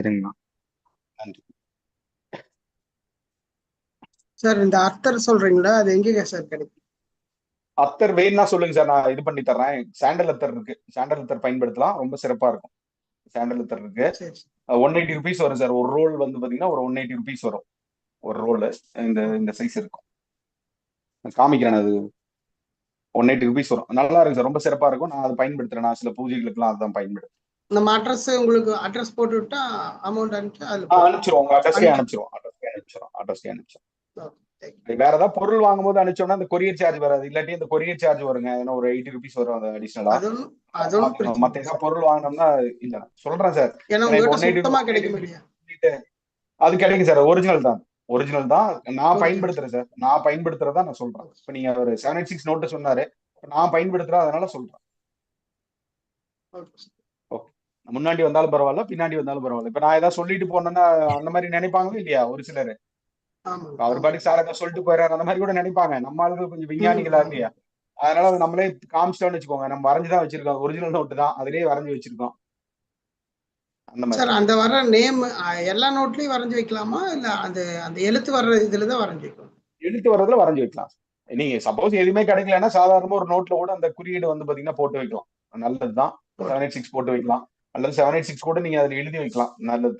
நன்றி. சார் இந்த அர்த்தர் சொல்றீங்களா? அது எங்கங்க சார் கிடைக்கும் அத்தர் வேணும்னா சொல்லுங்க சார். நான் இது பண்ணி தர்றேன். சாண்டல் அத்தர் இருக்கு. சாண்டல் அத்தர் பயன்படுத்தலாம். ரொம்ப சிறப்பா இருக்கும். சாண்டல் அத்தர் இருக்கு. ஒன் எயிட்டி ருபீஸ் வரும் சார். ஒரு ரோல் வந்து பாத்தீங்கன்னா ஒரு ஒன் எயிட்டி ருபீஸ் வரும். ஒரு ரோல் இந்த இந்த சைஸ் இருக்கும். நான் காமிக்கிறேன் அது. ஒன் எயிட்டி ருபீஸ் வரும். நல்லா இருக்கு சார். ரொம்ப சிறப்பா இருக்கும். நான் அதை பயன்படுத்துறேன். நான் சில பூஜைகளுக்குலாம் அதுதான் பயன்படுத்துறேன். நம்ம அட்ரஸ் உங்களுக்கு அட்ரஸ் போட்டு விட்டா அமௌண்ட் அனுப்பிச்சு அனுப்பிச்சிருவோம். உங்க அட்ரஸ்க்கே அனுப்பிச்சிருவோம். அட்ரஸ்க்கே அனுப்பிச்சிரும் அட்ரஸ்க்கே அனுப்பிச்சிரும் Okay, வேற ஏதாவது பொருள் வாங்கும்போது அனுப்பிச்சோம்னா அந்த கொரியர் சார்ஜ் வராது. இல்லாட்டி இந்த கொரியர் சார்ஜ் வருங்க. ஏன்னா ஒரு எயிட்டி ருபீஸ் வரும் அது அடிஷனலா மத்த ஏதாவது பொருள் வாங்கினோம்னா இல்ல. சொல்றேன் சார். ஏன்னா எனக்கு உங்ககிட்ட 180 சுத்தமா கிடைக்கும் இல்லையா அது கிடைக்கும் சார். ஒரிஜினல் தான். ஒரிஜினல் தான். நான். பயன்படுத்துறேன் சார். நான் பயன்படுத்துறதா நான் சொல்றேன். இப்ப நீங்க ஒரு செவன் எயிட் சிக்ஸ் நோட்டு சொன்னாரு. நான் பயன்படுத்துறேன் அதனால சொல்றேன். முன்னாடி வந்தாலும் பரவாயில்ல பின்னாடி வந்தாலும் பரவாயில்ல. இப்ப நான் ஏதாவது சொல்லிட்டு போனேன்னா அந்த மாதிரி நினைப்பாங்களோ இல்லையா ஒரு சிலர்? அவர் பாட்டுக்கு சார் ஏதாவது சொல்லிட்டு போயிறாரு அந்த மாதிரி கூட நினைப்பாங்க. நம்ம ஆளுங்க கொஞ்சம் விஞ்ஞானிகளா இல்லையா? அதனால அது நம்மளே காமிச்சிட்டோம்னு வச்சுக்கோங்க. நம்ம வரைஞ்சுதான் வச்சிருக்கோம். ஒரிஜினல் நோட்டு தான். அதிலேயே வரைஞ்சு வச்சிருக்கோம். அந்த மாதிரி. சார் அந்த வர நேம் எல்லா நோட்லயும் வரைஞ்சு வைக்கலாமா? இல்ல அந்த அந்த எழுத்து வர்ற இதுல தான் வரைஞ்சு வைக்கணும்? எழுத்து வர்றதுல வரைஞ்சு வைக்கலாம். நீங்க சப்போஸ் எதுவுமே கிடைக்கலன்னா சாதாரணமா ஒரு நோட்ல கூட அந்த குறியீடு வந்து பாத்தீங்கன்னா போட்டு வைக்கலாம். நல்லதுதான். செவன் எயிட் சிக்ஸ் போட்டு வைக்கலாம். அல்லது செவன் எயிட் சிக்ஸ் கூட நீங்க அதுல எழுதி வைக்கலாம். நல்லது.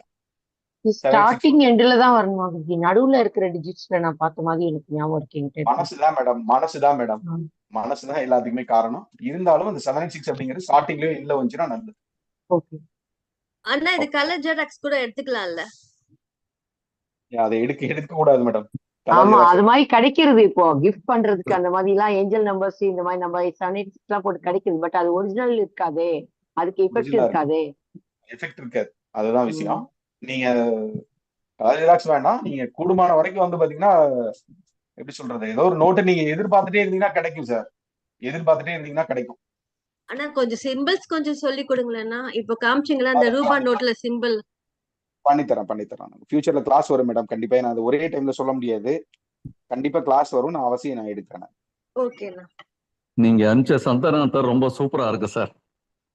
ஸ்டார்டிங் எண்ட்ல தான் வரணுமா குருஜி நடுவுல இருக்கிற டிஜிட்ஸ்ல நான் பார்த்த மாதிரி எனக்கு ஞாபகம் இருக்கு என்கிட்ட மனசுதான் மேடம் மனசுதான் மேடம். மனசுதான் எல்லாத்துக்குமே காரணம். இருந்தாலும் அந்த செவன் எயிட் சிக்ஸ் அப்படிங்கிறது ஸ்டார்டிங்லயே இல்ல வந்துச்சுன்னா நல்லது. ஓகே. அண்ணா இது கலர் ஜெராக்ஸ் கூட எடுத்துக்கலாம்ல? அதை எடுக்க எடுக்க கூடாது மேடம் ஆமா அது மாதிரி கிடைக்கிறது இப்போ. கிஃப்ட் பண்றதுக்கு அந்த மாதிரி எல்லாம் ஏஞ்சல் நம்பர்ஸ் இந்த மாதிரி நம்ம செவன் எயிட் சிக்ஸ் எல்லாம் போட்டு கிடைக்குது பட் அது ஒரிஜினல் இருக்காதே. அதுக்கு எஃபெக்ட் இருக்காதே. எஃபெக்ட் இருக்காது. அதுதான் விஷயம். நீங்க கலர் ஜெராக்ஸ் வேண்டாம். நீங்க கூடுமான வரைக்கும் வந்து பாத்தீங்கன்னா எப்படி சொல்றது? ஏதோ ஒரு நோட்டை நீங்க எதிர்பார்த்துட்டே இருந்தீங்கன்னா கிடைக்கும் சார் எதிர்பார்த்துட்டே இருந்தீங்கன்னா கிடைக்கும். அண்ணா கொஞ்சம் சிம்பிள்ஸ் கொஞ்சம் சொல்லி கொடுங்களேண்ணா. இப்போ காமிச்சிங்களா அந்த ரூபா நோட்ல சிம்பிள் பண்ணித்தரேன் பண்ணித்தரேன் ஃபியூச்சர்ல கிளாஸ் வரும் மேடம் கண்டிப்பா. நான் அது ஒரே டைம்ல சொல்ல முடியாது. கண்டிப்பா கிளாஸ் வரும் நான் அவசியம் நான் எடுக்கிறேன். ஓகேண்ணா. நீங்க அனுப்பிச்ச சந்தானத்தர் ரொம்ப சூப்பரா இருக்கு சார்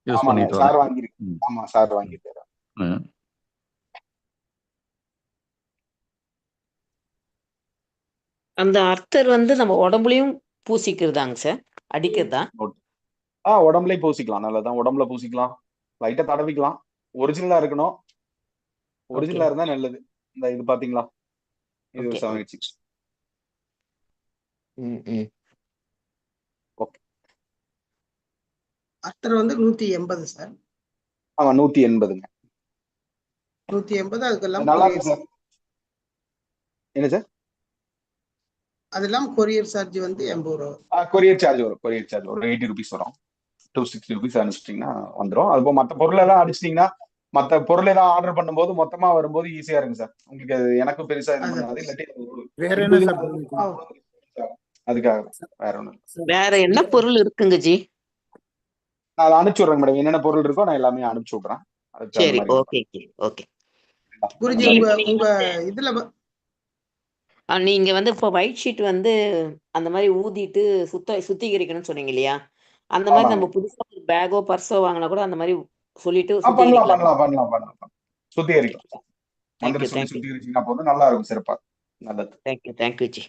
யூஸ் பண்ணிட்டு சார் வாங்கியிருக்கேன். ஆமா சார் ம். அந்த அர்த்தர் வந்து நம்ம உடம்புலயும் பூசிக்கிறதாங்க சார். அடிக்கிறதா? ஆ உடம்புலயே பூசிக்கலாம். நல்லதான் உடம்புல பூசிக்கலாம். லைட்டா தடவிக்கலாம். ஒரிஜினலா இருக்கணும். ஒரிஜினலா இருந்தா நல்லது. இந்த இது பாத்தீங்களா? இது Okay. செவன் எயிட் சிக்ஸ் ம் ம். அர்த்தர் வந்து நூத்தி எண்பது சார். ஆமா நூத்தி எண்பதுங்க. நூத்தி எண்பது அதுக்கெல்லாம் இருக்கு சார். என்ன சார்? அதெல்லாம் கொரியர் சார்ஜ் வந்து எண்பது ரூபா. கொரியர் சார்ஜ் வரும் கொரியர் சார்ஜ் ஒரு எயிட்டி ருபீஸ் வரும். டூ சிக்ஸ்டி ருபீஸ் அனுப்பிச்சிட்டிங்கன்னா வந்துடும் அது போக மற்ற பொருள் எல்லாம் அடிச்சிட்டிங்கன்னா மற்ற பொருள் ஏதாவது ஆர்டர் பண்ணும்போது மொத்தமா வரும்போது ஈஸியா இருக்கும் சார். உங்களுக்கு அது எனக்கும் பெருசா இது அது- பண்ணாது இல்லாட்டி வேற என்ன? அதுக்காக. வேற இல்ல. வேற என்ன பொருள் இருக்குங்க ஜி? நான் அதை அனுப்பிச்சு விடுறேன் மேடம். என்னென்ன பொருள் இருக்கோ நான் எல்லாமே அனுப்பிச்சு விடுறேன். சரி ஓகே ஓகே. குருஜி உங்க உங்க இதுல நீங்க வந்து இப்போ ஒயிட் ஷீட் வந்து அந்த மாதிரி ஊதிட்டு சுத்த சுத்திகரிக்கணும்னு சொன்னீங்க இல்லையா? அந்த மாதிரி. நம்ம புதுசா ஒரு பேக்கோ பர்ஸோ வாங்கினா கூட அந்த மாதிரி சொல்லிட்டு பண்ணலாம் சுத்திகரிக்கலாம். பண்ணலாம் பண்ணலாம் பண்ணலாம். சுத்திகரிக்கலாம். மந்திர சொல்லி சுத்திகரிச்சீங்கன்னா போதும். நல்லா இருக்கும் சிறப்பா. நல்லது. Thank you thank you G.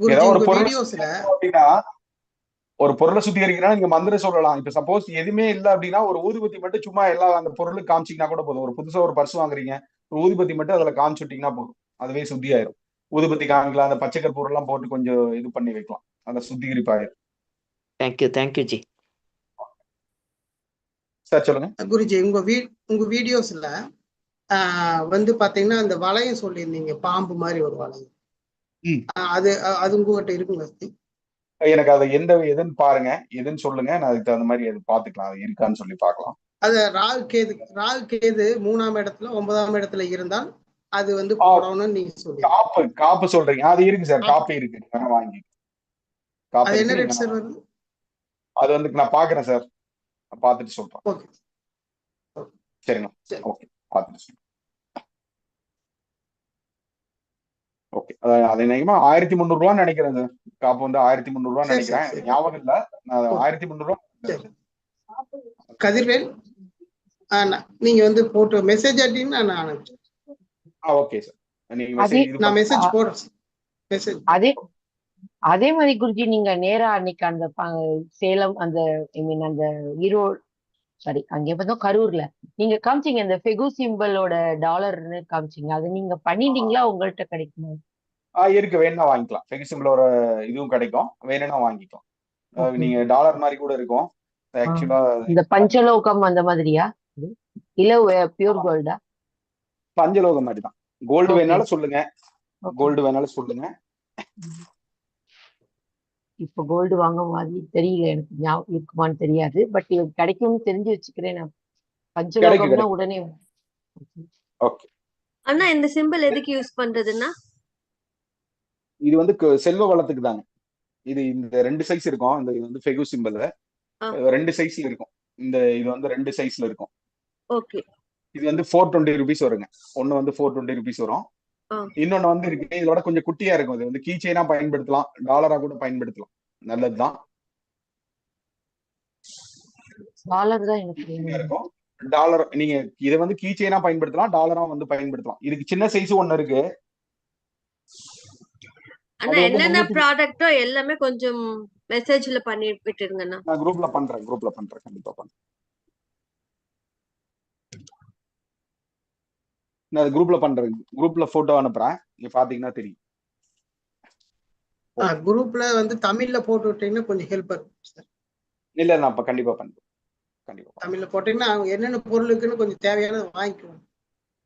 குருஜி ஏதாவது ஒரு பொருள் வீடியோஸ்ல அப்படின்னா ஒரு பொருளை சுத்திகரிக்கிறா நீங்க மந்திரம் சொல்லலாம். இப்ப சப்போஸ் எதுவுமே இல்ல அப்படின்னா ஒரு ஊதுபத்தி மட்டும் சும்மா எல்லா அந்த பொருளும் காமிச்சிங்கன்னா கூட போதும். ஒரு புதுசா ஒரு பர்ஸ் வாங்குறீங்க ஒரு ஊதுபத்தி மட்டும் அதுல காமிச்சுட்டீங்கன்னா போதும். அதுவே சுத்தி ஆயிரும் ஊதுபத்தி காமிக்கலாம் அந்த பச்சை கற்பூரம் எல்லாம் போட்டு கொஞ்சம் இது பண்ணி வைக்கலாம். அந்த சுத்திகரிப்பாயிரும். Thank you thank you ji sir சொல்லுங்க. குருஜி உங்க வீ உங்க வீடியோஸ்ல ஆஹ் வந்து பாத்தீங்கன்னா அந்த வளையம் சொல்லியிருந்தீங்க. பாம்பு மாதிரி ஒரு வளையம். அது அது உங்ககிட்ட இருக்குங்க எனக்கு அதை எந்த எதுன்னு பாருங்க. எதுன்னு சொல்லுங்க. நான் அதுக்கு தகுந்த மாதிரி அது பாத்துக்கலாம் அது இருக்கான்னு சொல்லி பார்க்கலாம். அது ராகு கேது ராகு கேது மூணாம் இடத்துல ஒன்பதாம் இடத்துல இருந்தால் அது வந்து. போடணும்னு நீங்க சொல்லுங்க. காப்பு காப்பு சொல்றீங்க. அது இருக்கு சார். காப்பி இருக்கு. வேணா வாங்கி காப்பு என்ன ரேட் சார் வருது? அது வந்து நான் பாக்குறேன் சார். நான் பார்த்துட்டு சொல்றேன். ஓகே. சரிங்களா சரி. ஓகே. பார்த்துட்டு சொல்றேன். ஓகே அது நினைக்குமா ஆயிரத்தி முந்நூறு ரூபான்னு நினைக்கிறேன் சார். காப்பு வந்து ஆயிரத்தி முந்நூறு ரூபான்னு சரி, சரி, நினைக்கிறேன். ஞாபகம் இல்ல. ஆயிரத்தி முந்நூறு ரூபா சரி. கதிர்வேல் நீங்க வந்து போட்டு மெசேஜ் ஆட்டிங்கன்னா நான் அனுப்பிச்சேன் ஆ ஓகே சார் நான் மெசேஜ் போடுறேன் மெசேஜ் அதே அதே மாதிரி குருஜி நீங்க நேரா அன்னைக்கு அந்த சேலம் அந்த ஐ மீன் அந்த ஈரோடு சாரி அங்க எப்பதோ கரூர்ல. நீங்க காமிச்சீங்க அந்த ஃபெகு சிம்பிளோட டாலர்னு காமிச்சீங்க. அது நீங்க பண்ணிட்டீங்களா? உங்கள்ட்ட கிடைக்குமா? ஆ இருக்கு. வேணும்னா வாங்கிக்கலாம். ஃபெகிசிம்பிள் ஒரு இதுவும் கிடைக்கும். வேணும்னா வாங்கிக்கலாம். நீங்க டாலர் மாதிரி கூட இருக்கும். ஆக்சுவலா இந்த பஞ்சலோகம் அந்த மாதிரியா? இல்ல பியூர் கோல்டா பஞ்சலோகம் மாதிரி தான். கோல்டு. வேணாலும் சொல்லுங்க. கோல்டு வேணாலும் சொல்லுங்க. இப்ப கோல்டு வாங்க மாதிரி தெரியல எனக்கு ஞாபகம் இருக்குமான்னு தெரியாது. பட் இது கிடைக்கும்னு தெரிஞ்சு வச்சுக்கிறேன் நான். பஞ்சலோகம்னா. உடனே ஓகே அண்ணா இந்த சிம்பிள் எதுக்கு யூஸ் பண்றதுன்னா? இது வந்து செல்வ வளத்துக்கு தாங்க. இது இந்த ரெண்டு சைஸ் இருக்கும். இந்த இது வந்து ஃபெகு சிம்பிள். ரெண்டு சைஸ்ல இருக்கும். இந்த இது வந்து ரெண்டு சைஸ்ல இருக்கும். ஓகே இது வந்து ஃபோர் டுவெண்ட்டி ருபீஸ் வருங்க. ஒன்னு வந்து ஃபோர் டுவெண்ட்டி ருபீஸ் வரும். இன்னொன்னு வந்து இருக்கு. இதோட கொஞ்சம் குட்டியா இருக்கும் இது வந்து கீ செயினா பயன்படுத்தலாம். டாலரா கூட பயன்படுத்தலாம். நல்லதுதான். டாலர் தான் எனக்கு குட்டியா வேணும் இருக்கும். டாலர் நீங்க இதை வந்து கீ செயினா பயன்படுத்தலாம். டாலரா வந்து பயன்படுத்தலாம். இதுக்கு சின்ன சைஸ் ஒன்னு இருக்கு. அது என்னென்ன ப்ராடக்ட்டோ எல்லாமே கொஞ்சம் மெசேஜ்ல பண்ணி விட்டுருங்கண்ணா. நான் குரூப்ல பண்றேன். குரூப்ல பண்றேன். கண்டிப்பா பண்றேன். நான் குரூப்ல பண்றேன் குரூப்ல போட்டோ அனுப்புறேன். நீங்க பாத்தீங்கன்னா தெரியும். குரூப்ல வந்து தமிழ்ல போட்டு விட்டீங்கன்னா கொஞ்சம் ஹெல்ப் இருக்கும் சார் இல்ல நான் இப்ப கண்டிப்பா பண்றேன். கண்டிப்பா. தமிழ்ல போட்டீங்கன்னா அவங்க என்னென்ன பொருள் இருக்குன்னு கொஞ்சம் தேவையானதை வாங்கிக்குவோம்.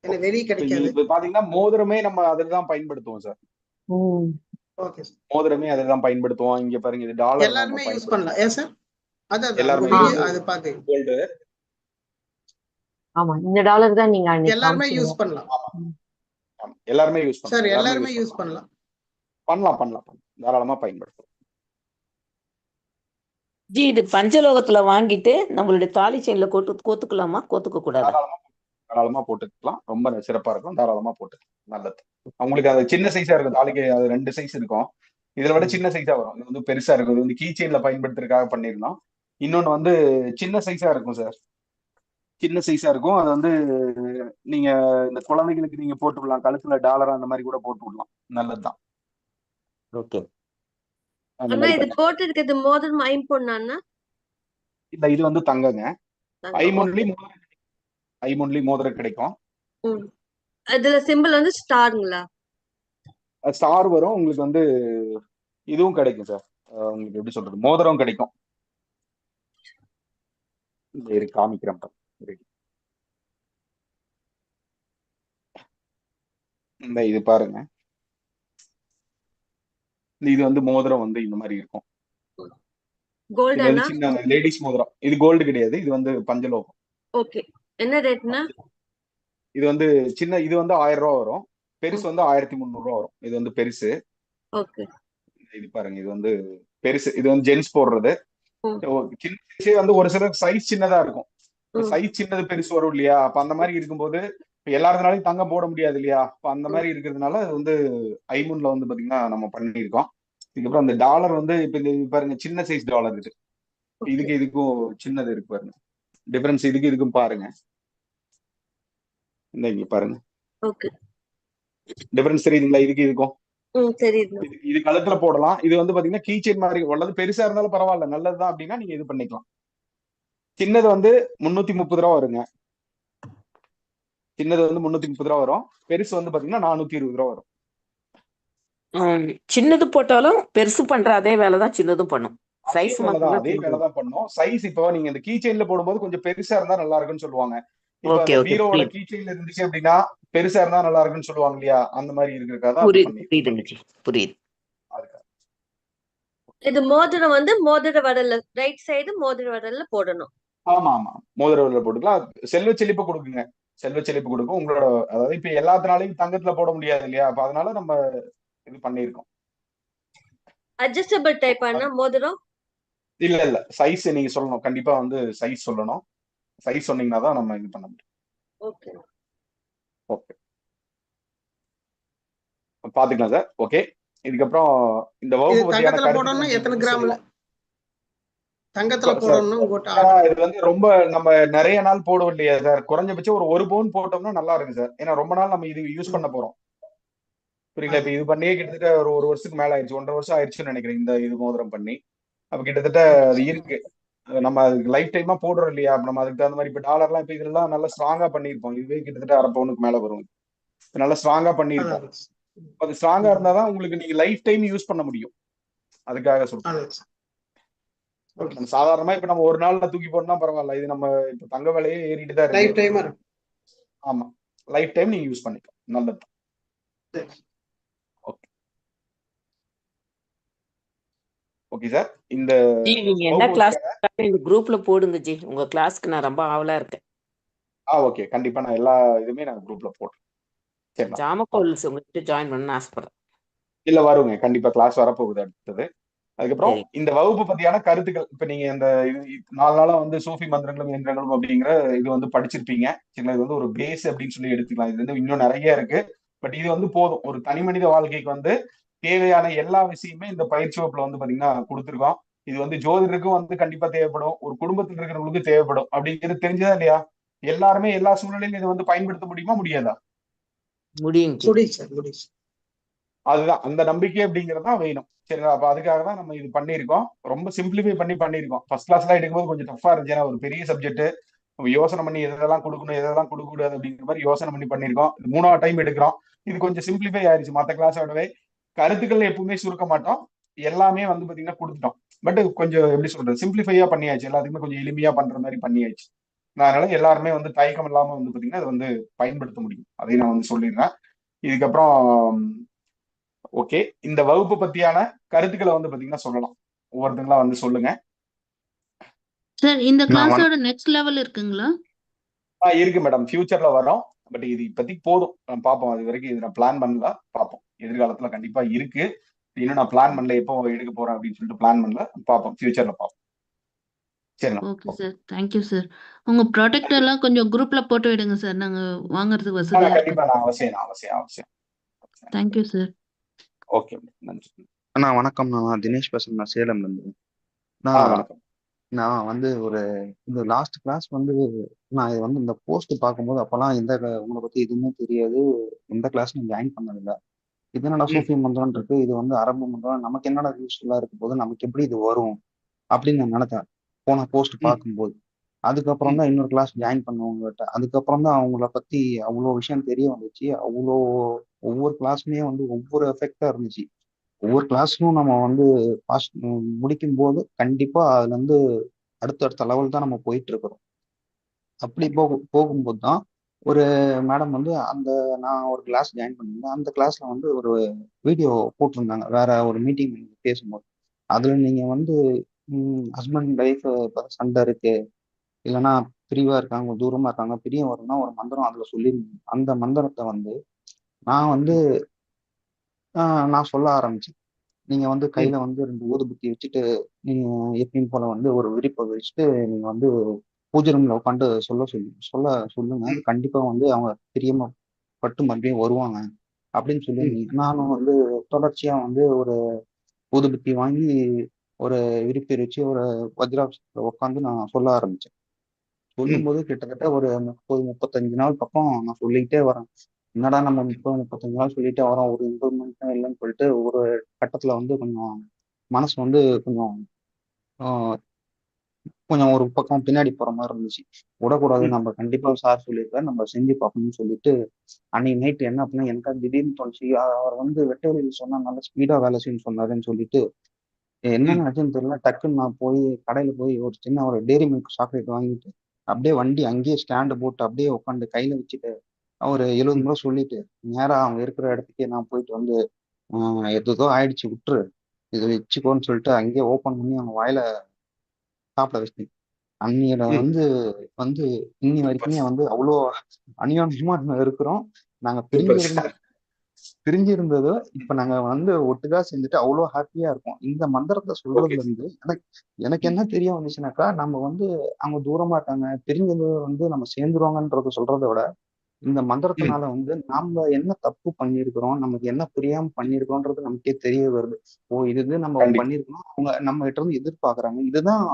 ஏன்னா வெளியே இப்ப கிடைக்காது. இது பாத்தீங்கன்னா மோதிரமே நம்ம அதில் தான் பயன்படுத்துவோம் சார். ஓகே சார் மோதிரமே அதில் தான் பயன்படுத்துவோம். இங்க பாருங்க இது டாலர் எல்லாருமே யூஸ் பண்ணலாம். ஏன் சார் அதான் எல்லாருமே அது கோல்டு ஆமா இந்த டாலர் தான் நீங்க எல்லாருமே. யூஸ் பண்ணலாம். எல்லாருமே யூஸ் சார் பண்ணலாம் எல்லாருமே யூஸ் பண்ணலாம். பண்ணலாம். பண்ணலாம் பண்ணலாம். தாராளமா பயன்படுத்தலாம். ஜி இது பஞ்சலோகத்துல வாங்கிட்டு நம்மளுடைய தாலி செயின்ல கோத்து கோத்துக்கலாமா? கோத்துக்க கூடாதா? தாராளமா தாராளமா போட்டுக்கலாம். ரொம்ப சிறப்பா இருக்கும். தாராளமா போட்டுக்கலாம். நல்லது. உங்களுக்கு அது சின்ன சைஸா இருக்கும். தாலிக்கு அது ரெண்டு சைஸ் இருக்கும். இதுல விட சின்ன சைஸா வரும். இது வந்து பெருசா இருக்கும். இது வந்து கீ செயின்ல பயன்படுத்துறதுக்காக பண்ணிருந்தோம் இன்னொன்னு வந்து சின்ன சைஸா இருக்கும் சார் சின்ன சைஸா இருக்கும். அது வந்து நீங்க இந்த குழந்தைகளுக்கு நீங்க போட்டு விடலாம். கழுத்துல டாலர் அந்த மாதிரி கூட போட்டு விடலாம். நல்லதுதான். ஓகே. அண்ணா இது பண்ணி- போட்டு இருக்கிறது மோதிரம் ஐம்பொண்ணா இல்ல இது வந்து தங்கங்க. ஐமொன்லி மோதிரம் ஐமொன்லி மோதிரம் கிடைக்கும். அதுல சிம்பிள் வந்து ஸ்டாருங்களா ஸ்டார் வரும். உங்களுக்கு வந்து இதுவும் கிடைக்கும் சார் உங்களுக்கு எப்படி சொல்றது? மோதிரம் கிடைக்கும். இந்த இரு காமிக்கிறேன். இந்த இது பாருங்க. இது வந்து மோதிரம் வந்து இந்த மாதிரி இருக்கும். லேடிஸ் மோதிரம். இது கோல்டு கிடையாது. இது வந்து பஞ்சலோகம். ஓகே என்ன ரேட்னா இது வந்து சின்ன இது வந்து ஆயிரம் ரூபா வரும். பெருசு வந்து ஆயிரத்தி முந்நூறு ரூபா வரும். இது வந்து பெருசு. ஓகே இது பாருங்க. இது வந்து பெருசு. இது வந்து ஜென்ஸ் போடுறது. சின்ன வந்து ஒரு சிலர் சைஸ் சின்னதா இருக்கும். சைஸ் சின்னது பெருசு வரும் இல்லையா? அப்ப அந்த மாதிரி இருக்கும்போது எல்லாருனாலையும் தங்கம் போட முடியாது இல்லையா? அப்ப அந்த மாதிரி இருக்கிறதுனால அது வந்து ஐமுன்ல வந்து பாத்தீங்கன்னா நம்ம பண்ணியிருக்கோம். இதுக்கப்புறம் அந்த டாலர் வந்து இப்ப இது பாருங்க சின்ன சைஸ் டாலர் இது. இதுக்கு இதுக்கும் சின்னது இருக்கு பாருங்க. டிஃபரன்ஸ் இதுக்கு இதுக்கும் பாருங்க. இந்த இங்க பாருங்க. ஓகே. டிஃபரன்ஸ் தெரியுதுங்களா? இதுக்கு இதுக்கும்? இது கழுத்துல போடலாம். இது வந்து பாத்தீங்கன்னா கீச்செயின் மாதிரி உள்ளது பெருசா இருந்தாலும் பரவாயில்ல. நல்லதுதான் அப்படின்னா நீங்க இது பண்ணிக்கலாம். சின்னது வந்து முன்னூத்தி முப்பது ரூபா வருங்க. சின்னது வந்து முன்னூத்தி முப்பது ரூபா வரும். பெருசு வந்து பாத்தீங்கன்னா நானூத்தி இருபது ரூபா வரும். சின்னது போட்டாலும் பெருசு பண்ற அதே வேலை தான் சின்னதும் பண்ணும். சைஸ் அதே வேலைதான், அதே வேலை தான் பண்ணும். சைஸ் இப்போ நீங்க இந்த கீச்செயின்ல போடும்போது கொஞ்சம் பெருசா இருந்தா நல்லா இருக்குன்னு சொல்லுவாங்க. பீரோவோட புரியுது. கீச்செயின்ல இருந்துச்சு அப்படின்னா பெருசா இருந்தா நல்லா இருக்குன்னு சொல்லுவாங்க இல்லையா? அந்த மாதிரி இருக்கிறதுக்காக புரியுது புரியுது இது மோதிரம் வந்து மோதிர வடல்ல ரைட் சைடு மோதிர வடல்ல போடணும். ஆமா ஆமா மோதிர விரல்ல போட்டுக்கலாம். செல்வ செழிப்பு கொடுக்குங்க. செல்வ செழிப்பு கொடுக்கும். உங்களோட அதாவது இப்ப எல்லாத்தினாலையும் தங்கத்துல போட முடியாது இல்லையா? அப்ப அதனால நம்ம இது பண்ணியிருக்கோம். அட்ஜஸ்டபிள் டைப் ஆனா மோதிரம்? இல்ல இல்ல. சைஸ் நீங்க சொல்லணும். கண்டிப்பா வந்து சைஸ் சொல்லணும். சைஸ் சொன்னீங்கன்னா தான் நம்ம இது பண்ண முடியும். ஓகே ஓகே பாத்துக்கலாம் சார். ஓகே இதுக்கப்புறம் இந்த வகுப்பு பத்தியான எத்தனை கிராம்ல. தங்கத்துல போடணும்னா இது வந்து ரொம்ப நம்ம நிறைய நாள் போடுவோம் இல்லையா சார். குறைஞ்சபட்சம் ஒரு ஒரு பவுன் போட்டோம்னா நல்லா இருக்கு சார். ஏன்னா ரொம்ப நாள் நம்ம இது யூஸ் பண்ண போறோம். புரியுங்களா இப்ப இது பண்ணியே கிட்டத்தட்ட ஒரு ஒரு வருஷத்துக்கு மேல ஆயிடுச்சு ஒன்றரை வருஷம் ஆயிடுச்சுன்னு நினைக்கிறேன் இந்த இது மோதிரம் பண்ணி. அப்ப கிட்டத்தட்ட அது இருக்கு. நம்ம அதுக்கு லைஃப் டைமா போடுறோம் இல்லையா? நம்ம அதுக்கு தகுந்த மாதிரி இப்ப டாலர்லாம் இப்ப இதெல்லாம் நல்லா ஸ்ட்ராங்கா பண்ணியிருப்போம். இதுவே கிட்டத்தட்ட அரை பவுனுக்கு மேல வரும் நல்லா ஸ்ட்ராங்கா பண்ணியிருப்போம். அதான் அது ஸ்ட்ராங்கா இருந்தாதான் உங்களுக்கு நீங்க லைஃப் டைம் யூஸ் பண்ண முடியும். அதுக்காக சொல்றேன் அதான் சார் ஓகே நம்ம சாதாரணமா இப்ப நம்ம ஒரு நாள்ல தூக்கி போட்டோம்னா பரவாயில்ல. இது நம்ம இப்ப தங்க விலையே ஏறிட்டு தான் லைஃப் இருக்கு. டைமா ஆமா. லைஃப் டைம் நீங்க யூஸ் பண்ணிக்கலாம். நல்லது. சரி. ஓகே ஓகே சார் இந்த நீங்க என்ன கிளாஸ் இந்த குரூப்ல போடுங்க ஜி. உங்க கிளாஸ்க்கு நான் ரொம்ப ஆவலா இருக்கேன். ஆ ஓகே கண்டிப்பா நான் எல்லா இதுவுமே நான் குரூப்ல போடுறேன். ஜாமக்கோல்ஸ் உங்ககிட்ட ஜாயின் பண்ணணும்னு ஆசைப்படுறேன். இல்ல வருங்க. கண்டிப்பா கிளாஸ் வரப்போகுது அடுத்தது. அதுக்கப்புறம் இந்த வகுப்பு பத்தியான கருத்துக்கள் இப்ப நீங்க இந்த நாலு நாளா வந்து சூஃபி மந்திரங்களும் இயந்திரங்களும் அப்படிங்கிற இது வந்து படிச்சிருப்பீங்க. சரிங்களா? இது வந்து ஒரு பேஸ் அப்படின்னு சொல்லி எடுத்துக்கலாம். இது வந்து இன்னும் நிறைய இருக்கு. பட் இது வந்து போதும். ஒரு தனி மனித வாழ்க்கைக்கு வந்து தேவையான எல்லா விஷயமே இந்த பயிற்சி வகுப்புல வந்து பாத்தீங்கன்னா கொடுத்துருக்கோம். இது வந்து ஜோதிடருக்கும் வந்து கண்டிப்பா தேவைப்படும். ஒரு குடும்பத்தில் இருக்கிறவங்களுக்கு தேவைப்படும். அப்படிங்கிறது தெரிஞ்சதா இல்லையா? எல்லாருமே எல்லா சூழ்நிலையிலும் இதை வந்து பயன்படுத்த முடியுமா? முடியாதா? முடியும் ஜி முடியும். சார் முடியும் சார். அதுதான். அந்த நம்பிக்கை அப்படிங்கிறது தான் வேணும். சரிங்களா? அப்ப அதுக்காக தான் நம்ம இது பண்ணியிருக்கோம். ரொம்ப சிம்பிளிஃபை பண்ணி பண்ணியிருக்கோம். ஃபர்ஸ்ட் கிளாஸ்லாம் எடுக்கும்போது கொஞ்சம் டஃபா இருந்துச்சு. ஏன்னா ஒரு பெரிய சப்ஜெக்ட் யோசனை பண்ணி எதெல்லாம் கொடுக்கணும் எதெல்லாம் கொடுக்க கூடாது அப்படிங்கிற மாதிரி யோசனை பண்ணி பண்ணியிருக்கோம். மூணாவது டைம் எடுக்கிறோம். இது கொஞ்சம் சிம்பிளிஃபை ஆயிடுச்சு மற்ற கிளாஸோடவே கருத்துக்கள் எப்பவுமே சுருக்க மாட்டோம். எல்லாமே வந்து பாத்தீங்கன்னா கொடுத்துட்டோம். பட் கொஞ்சம் எப்படி சொல்றது? சிம்பிளிஃபையா பண்ணியாச்சு. எல்லாத்துக்குமே கொஞ்சம் எளிமையா பண்ற மாதிரி பண்ணியாச்சு. அதனால எல்லாருமே வந்து தயக்கம் இல்லாம வந்து பாத்தீங்கன்னா அதை வந்து பயன்படுத்த முடியும். அதையும் நான் வந்து சொல்லிடுறேன். இதுக்கப்புறம் ஓகே இந்த வகுப்பு பத்தியான கருத்துக்களை வந்து பாத்தீங்கன்னா சொல்லலாம். ஒவ்வொருத்தங்களா வந்து சொல்லுங்க. சார் இந்த கிளாஸோட நெக்ஸ்ட் லெவல் இருக்குங்களா? ஆ இருக்கு மேடம் ஃபியூச்சர்ல வரோம் பட் இது இப்போதைக்கு போதும். நம்ம பார்ப்போம் அது வரைக்கும் இது நான் பிளான் பண்ணல. பார்ப்போம் எதிர்காலத்துல கண்டிப்பா இருக்கு. இன்னும் நான் பிளான் பண்ணல. எப்போ எடுக்க போறேன் அப்படின்னு சொல்லிட்டு பிளான் பண்ணல. பார்ப்போம் ஃபியூச்சர்ல சரிங்களா? Okay sir thank you sir உங்க ப்ராடக்ட் எல்லாம் கொஞ்சம் குரூப்ல போட்டு விடுங்க சார் நாங்க வாங்குறதுக்கு வசதியா இருக்கும். கண்டிப்பா நான் அவசியம் அவசியம் அவசியம். தேங்க்யூ சார் ஓகே நன்றி. அண்ணா வணக்கம் நான் தினேஷ் பேசுறேன். நான் சேலம்ல இருந்து. நான் வணக்கம். நான் வந்து ஒரு இந்த லாஸ்ட் கிளாஸ் வந்து நான் இது வந்து இந்த போஸ்ட் பார்க்கும்போது அப்பெல்லாம் இந்த உங்களை பத்தி எதுவுமே தெரியாது. எந்த கிளாஸ் நான் ஜாயின் பண்ணதில்லை. இது என்னடா சூஃபி மந்திரம் இருக்கு? இது வந்து அரபு மந்திரம். நமக்கு என்னடா யூஸ்ஃபுல்லா இருக்க போது நமக்கு எப்படி இது வரும்? அப்படின்னு நான் நினைச்சேன் போன போஸ்ட் பார்க்கும்போது. அதுக்கப்புறம் தான் இன்னொரு கிளாஸ் ஜாயின் பண்ணவங்ககிட்ட அதுக்கப்புறம் தான் அவங்கள பத்தி அவ்வளோ விஷயம் தெரிய வந்துச்சு. அவ்வளோ ஒவ்வொரு கிளாஸுமே வந்து ஒவ்வொரு எஃபெக்டா இருந்துச்சு. ஒவ்வொரு கிளாஸும் நம்ம வந்து பாஸ் முடிக்கும் போது கண்டிப்பா அதுல இருந்து அடுத்தடுத்த லெவல் தான் நம்ம போயிட்டு இருக்கிறோம். அப்படி போக போகும்போது தான் ஒரு மேடம் வந்து அந்த நான் ஒரு கிளாஸ் ஜாயின் பண்ணியிருந்தேன். அந்த கிளாஸ்ல வந்து ஒரு வீடியோ போட்டிருந்தாங்க. வேற ஒரு மீட்டிங் பேசும்போது. அதுல நீங்க வந்து ஹஸ்பண்ட் ஒய்ஃப் சண்டை இருக்கு. இல்லைன்னா பிரிவா இருக்காங்க தூரமா இருக்காங்க பிரிய வரும்னா ஒரு மந்திரம் அதுல சொல்லியிருந்தீங்க அந்த மந்திரத்தை வந்து நான் வந்து நான் சொல்ல ஆரம்பிச்சேன். நீங்க வந்து கையில வந்து ரெண்டு ஊதுபத்தி வச்சுட்டு நீங்க எப்பயும் போல வந்து ஒரு விரிப்பை வச்சுட்டு நீங்க வந்து பூஜை ரூம்ல உட்காந்து சொல்ல சொல்லி சொல்ல சொல்லுங்க. கண்டிப்பா வந்து அவங்க பிரியமா பட்டு மறுபடியும் வருவாங்க அப்படின்னு சொல்லியிருந்தீங்க நானும் வந்து தொடர்ச்சியா வந்து ஒரு ஊதுபத்தி வாங்கி ஒரு விரிப்பை வச்சு ஒரு வஜ்ராட்சத்துல உட்காந்து நான் சொல்ல ஆரம்பிச்சேன். சொல்லும்போது கிட்டத்தட்ட ஒரு முப்பது முப்பத்தஞ்சு நாள் பக்கம் நான் சொல்லிக்கிட்டே வரேன். என்னடா நம்ம முப்பது முப்பத்தஞ்சு நாள் சொல்லிட்டே வரோம் ஒரு இம்ப்ரூவ்மெண்ட்டும் இல்லைன்னு சொல்லிட்டு ஒரு கட்டத்துல வந்து கொஞ்சம் மனசு வந்து கொஞ்சம் கொஞ்சம் ஒரு பக்கம் பின்னாடி போற மாதிரி இருந்துச்சு. விடக்கூடாது நம்ம கண்டிப்பா சார் சொல்லியிருக்காரு நம்ம செஞ்சு பார்க்கணும்னு சொல்லிட்டு அன்னைக்கு நைட் என்ன பண்ணா எனக்கு திடீர்னு தோணுச்சு. அவர் வந்து வெட்ட வெளியில் சொன்னா நல்ல ஸ்பீடா வேலை செய்யணும்னு சொன்னாருன்னு சொல்லிட்டு என்ன நினைச்சுன்னு தெரியல டக்குன்னு நான் போய் கடையில போய் ஒரு சின்ன ஒரு டேரி மில்க் சாக்லேட் வாங்கிட்டு அப்படியே வண்டி அங்கேயே ஸ்டாண்டு போட்டு அப்படியே உட்காந்து கையில வச்சுட்டு ஒரு எழுபது முறை சொல்லிட்டு நேரா அவங்க இருக்கிற இடத்துக்கே நான் போயிட்டு வந்து எதுதோ ஆயிடுச்சு விட்டுரு. இதை வச்சுக்கோன்னு சொல்லிட்டு அங்கேயே ஓபன் பண்ணி அவங்க வாயில சாப்பிட வச்சிட்டேன். அன்னியில ம். வந்து வந்து இன்னி வரைக்குமே வந்து அவ்வளோ அநியோன்யமா நம்ம இருக்கிறோம். நாங்க பிரிஞ்சு இருந்ததோ இப்ப நாங்க வந்து ஒட்டுக்கா சேர்ந்துட்டு அவ்வளோ ஹாப்பியா இருக்கோம். இந்த மந்திரத்தை சொல்றதுல இருந்து எனக்கு எனக்கு என்ன தெரிய வந்துச்சுனாக்கா நம்ம வந்து அவங்க தூரமா இருக்காங்க பிரிஞ்சது வந்து நம்ம சேர்ந்துருவாங்கன்றத சொல்றதை விட இந்த மந்திரத்தினால வந்து நாம என்ன தப்பு பண்ணியிருக்கிறோம் நமக்கு என்ன புரியாம பண்ணியிருக்கோன்றது நமக்கே தெரிய வருது. ஓ இது இது நம்ம கண்டிப்பா. பண்ணியிருக்கோம் அவங்க நம்ம கிட்ட இருந்து எதிர்பார்க்கறாங்க இதுதான்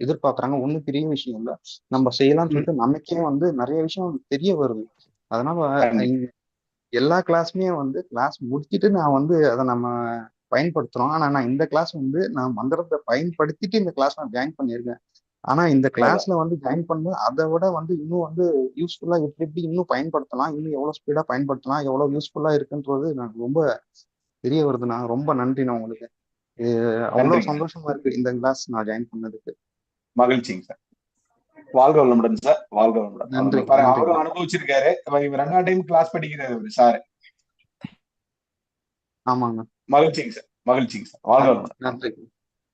எதிர்பார்க்கறாங்க ஒண்ணும் பெரிய விஷயம் இல்ல. நம்ம செய்யலாம்னு சொல்லிட்டு நமக்கே வந்து நிறைய விஷயம் தெரிய வருது. அதனால எல்லா கிளாஸுமே வந்து கிளாஸ் முடிச்சிட்டு நான் வந்து அதை நம்ம பயன்படுத்துறோம். ஆனா நான் இந்த கிளாஸ் வந்து நான் மந்திரத்தை பயன்படுத்திட்டு இந்த கிளாஸ் நான் ஜாயின் பண்ணியிருக்கேன். ஆனா இந்த கிளாஸ்ல வந்து ஜாயின் பண்ண அதை விட வந்து இன்னும் வந்து யூஸ்ஃபுல்லா எப்படி எப்படி இன்னும் பயன்படுத்தலாம் இன்னும் எவ்வளவு ஸ்பீடா பயன்படுத்தலாம் எவ்வளவு யூஸ்ஃபுல்லா இருக்குன்றது எனக்கு ரொம்ப தெரிய வருதுண்ணா ரொம்ப நன்றிண்ணா உங்களுக்கு. அவ்வளவு நன்றிங்க. சந்தோஷமா இருக்கு இந்த கிளாஸ் நான் ஜாயின் பண்ணதுக்கு. மகிழ்ச்சிங்க சார். வாழ்க வளமுடன் சார். வாழ்க வளமுடன். நன்றி. அவரும் அனுபவிச்சிருக்காரு. இவர் ரெண்டாம் டைம் கிளாஸ் படிக்கிறாரு சார். ஆமாங்க. மகிழ்ச்சிங்க சார். மகிழ்ச்சிங்க சார். வாழ்க வளமுடன். நன்றி.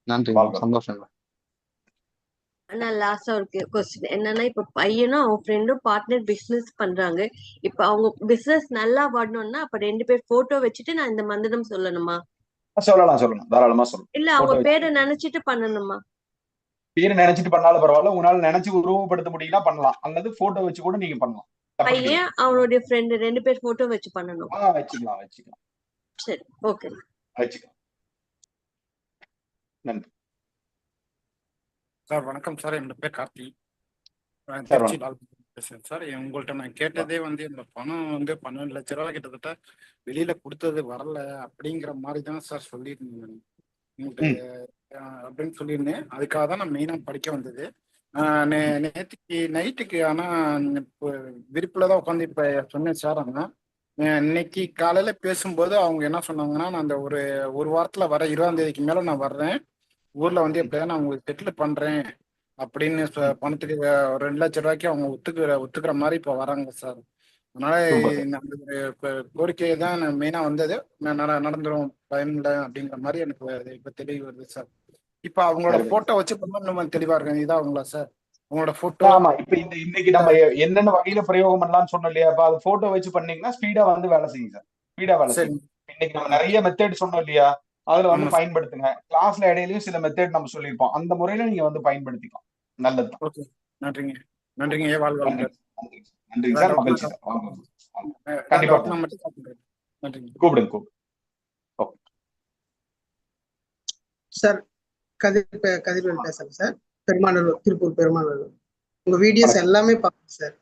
நன்றி. சந்தோஷம் ஆனா லாஸ்டா ஒரு கொஸ்டின் என்னன்னா இப்ப பையனும் அவன் ஃப்ரெண்டும் பார்ட்னர் பிசினஸ் பண்றாங்க. இப்ப அவங்க பிசினஸ் நல்லா வரணும்னா அப்ப ரெண்டு பேர் போட்டோ வச்சுட்டு நான் இந்த மந்திரம் சொல்லணுமா? சொல்லலாம் சொல்லலாம். தாராளமா சொல்லலாம். இல்ல அவங்க பேரை நினைச்சிட்டு பண்ணணுமா? பேரு நினைச்சிட்டு பண்ணாலும் பரவாயில்ல. உங்களால நினைச்சு உருவப்படுத்த முடியும்னா பண்ணலாம். அல்லது போட்டோ வச்சு கூட நீங்க பண்ணலாம். பையன் அவனுடைய ஃப்ரெண்டு ரெண்டு பேர் போட்டோ வச்சு பண்ணணும். ஆ வச்சுக்கலாம் வச்சுக்கலாம். சரி ஓகே வச்சுக்கலாம். நன்றி. சார் வணக்கம் சார். என்னோட பேர் கார்த்தி. பேசுறேன் சார். உங்கள்ட்ட நான் கேட்டதே வந்து இந்த பணம் வந்து பன்னெண்டு லட்ச ரூபா கிட்டத்தட்ட வெளியில கொடுத்தது வரல அப்படிங்கிற மாதிரி தான் சார் சொல்லியிருந்தேன். உங்களுக்கு அஹ், அப்படின்னு சொல்லியிருந்தேன். அதுக்காக தான் நான் மெயினாக படிக்க வந்தது. நே- நேத்துக்கு நைட்டுக்கு ஆனா இப்போ விருப்பில் தான் உட்காந்து இப்போ சொன்னேன் சார் ஆனால் இன்னைக்கு காலையில பேசும்போது அவங்க என்ன சொன்னாங்கன்னா நான் அந்த ஒரு ஒரு வாரத்துல வர இருபதாம் தேதிக்கு மேல நான் வர்றேன். ஊர்ல வந்து எப்படியாவது நான் உங்களுக்கு செட்டில் பண்றேன் அப்படின்னு பணத்துக்கு ரெண்டு லட்சம் ரூபாய்க்கு அவங்க ஒத்துக்கிற ஒத்துக்கிற மாதிரி இப்போ வராங்க சார் அதனால அந்த ஒரு கோ- கோரிக்கையை தான் நான் மெயினா வந்தது. நான் நட- நடந்துரும் பயனில்லை அப்படிங்கிற மாதிரி எனக்கு இப்ப தெளிவு வருது சார் இப்ப அவங்களோட. போட்டோ வச்சு நம்ம தெளிவா இருக்கேன் இதான் அவங்களா சார் உங்களோட போட்டோ ஆமா இப்ப இந்த இன்னைக்கு நம்ம என்னென்ன வகையில பிரயோகம் பண்ணலாம்னு சொன்னோம் இல்லையா? அப்ப அது போட்டோ வச்சு பண்ணீங்கன்னா ஸ்பீடா வந்து வேலை செய்யும் சார் ஸ்பீடா வேலை செய்யும். இன்னைக்கு நம்ம நிறைய மெத்தட் சொன்னோம் இல்லையா? அதுல வந்து. பயன்படுத்துங்க. கிளாஸ்ல இடையிலயும் சில மெத்தட் நம்ம சொல்லியிருப்போம். அந்த முறையில நீங்க வந்து பயன்படுத்திக்கலாம். நல்லதுதான். ஓகே நன்றிங்க. நன்றிங்க. ஏ வாழ் நன்றி. வாழ்க நன்றி நன்றி சார் மகிழ்ச்சி சார். கண்டிப்பா நன்றிங்க. கூப்பிடுங்க கூப்பிடுங்க. சார் கதிர் கதிர்வேல் பேசுறேன் சார். பெருமாநல்லூர் திருப்பூர் பெருமாநல்லூர் உங்க வீடியோஸ். எல்லாமே பார்த்தேன் சார்.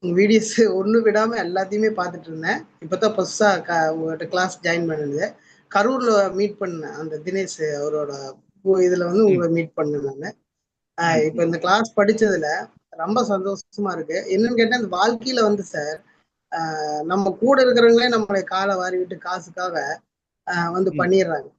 உங்க வீடியோஸ் ஒண்ணு விடாம எல்லாத்தையுமே பார்த்துட்டு இருந்தேன். இப்பதான் புதுசா க- உங்கள்கிட்ட கிளாஸ் ஜாயின் பண்ணது. கரூர்ல மீட் பண்ணேன். அந்த தினேஷ் அவரோட இதுல வந்து உங்களை மீட் பண்ணேன் நான். இப்ப இந்த கிளாஸ் படிச்சதுல ரொம்ப சந்தோஷமா இருக்கு. என்னன்னு கேட்டா இந்த வாழ்க்கையில வந்து சார் நம்ம கூட இருக்கிறவங்களே நம்மளுடைய காலை வாரி விட்டு காசுக்காக வந்து. பண்ணிடுறாங்க.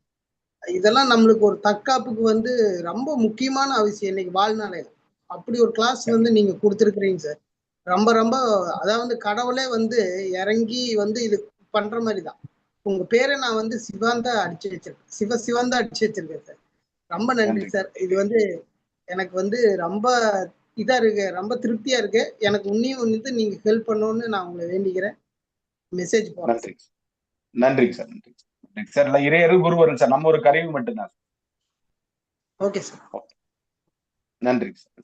இதெல்லாம் நம்மளுக்கு ஒரு தற்காப்புக்கு வந்து ரொம்ப முக்கியமான அவசியம் இன்னைக்கு வாழ்நாளையில அப்படி ஒரு கிளாஸ் வந்து நீங்க கொடுத்துருக்கிறீங்க சார் ரொம்ப ரொம்ப அதாவது கடவுளே வந்து இறங்கி வந்து இது பண்ற மாதிரி தான் உங்க பேரை நான் வந்து சிவாந்தா அடிச்சு வச்சிருக்கேன். சிவ சிவந்தா அடிச்சு வச்சிருக்கேன் சார் ரொம்ப நன்றி. சார் இது வந்து எனக்கு வந்து ரொம்ப இதா இருக்கு ரொம்ப திருப்தியா இருக்கு. எனக்கு உன்னையும் வந்து நீங்க ஹெல்ப் பண்ணணும்னு நான் உங்களை வேண்டிக்கிறேன். மெசேஜ் போறேன் நன்றி. சார் நன்றி. சார் இல்ல இறையரு குருவரும் சார் நம்ம ஒரு கருவி மட்டும்தான். ஓகே சார் நன்றி சார்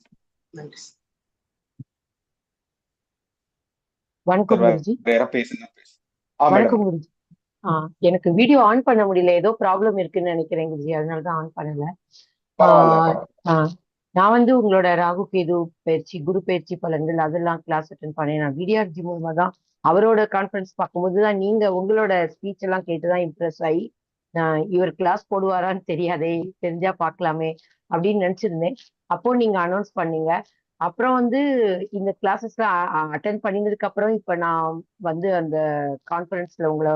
வணக்கம் சார், குருஜி. வேற பேசுங்க வணக்கம் குருஜி. ஆ எனக்கு வீடியோ ஆன் பண்ண முடியல. ஏதோ ப்ராப்ளம் இருக்குன்னு நினைக்கிறேன் குருஜி. அதனால தான் ஆன் பண்ணல. ஆஹ் ஆஹ் நான் வந்து உங்களோட ராகு கேது பயிற்சி குரு பயிற்சி பலன்கள் அதெல்லாம் கிளாஸ் அட்டன் பண்ணேன். நான் விடியார்ஜி மூலமா தான் அவரோட கான்ஃபரன்ஸ் பார்க்கும்போது தான் நீங்க உங்களோட ஸ்பீச் எல்லாம் கேட்டுதான் இம்ப்ரெஸ் ஆகி நான் இவர் கிளாஸ் போடுவாரான்னு தெரியாதே தெரிஞ்சா பார்க்கலாமே அப்படின்னு நினைச்சிருந்தேன். அப்போ நீங்க அனௌன்ஸ் பண்ணீங்க. அப்புறம் வந்து இந்த கிளாஸஸ்லாம் அட்டன் பண்ணினதுக்கு அப்புறம் இப்ப நான் வந்து அந்த கான்ஃபரன்ஸ்ல உங்களை